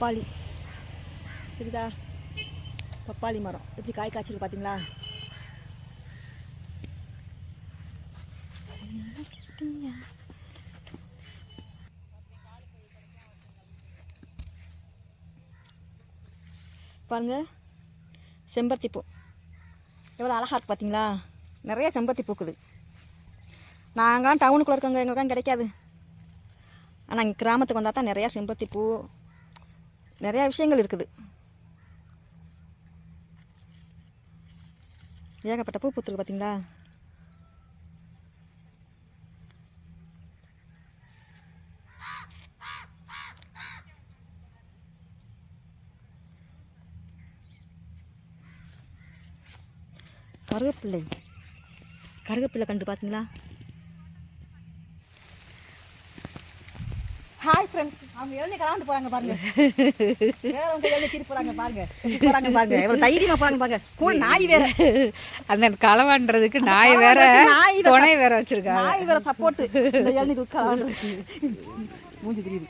பப்பாளி. புரியுதா பப்பாளி மரம். எப்படி காய் காய்ச்சல் பார்த்தீங்களா? பாருங்க. செம்பருத்தி பூ எவ்வளோ அழகாக இருக்கு பார்த்தீங்களா? நிறைய செம்பருத்தி பூக்குது நாங்களாம் டவுனுக்குள்ளே இருக்கோங்க எங்களுக்கெல்லாம் கிடைக்காது. ஆனால் இங்கே கிராமத்துக்கு வந்தால் தான் நிறையா செம்பருத்தி பூ நிறையா விஷயங்கள் இருக்குது. ஏகப்பட்ட பூ பூத்துருக்கு பார்த்தீங்களா? கருவேப்பிள்ளை கருவேப்பிள்ளை கண்டு பார்த்தீங்களா? ஹாய் ஃப்ரெண்ட்ஸ் அவங்க எழுதி கலாண்டு போறாங்க பாருங்க. வேற அவங்க எழுதி திருப்பி போறாங்க பாருங்க. போறாங்க பாருங்க. எவ்வளவு தைரியமா போறாங்க பாருங்க. கூட நாய் வேற. அந்த களவாண்டுறதுக்கு நாய் வேற நாய் துணை வேற வச்சிருக்காங்க. நாய் வேற சப்போர்ட் இந்த எழுதி கலாண்டு மூஞ்சி தெரியுது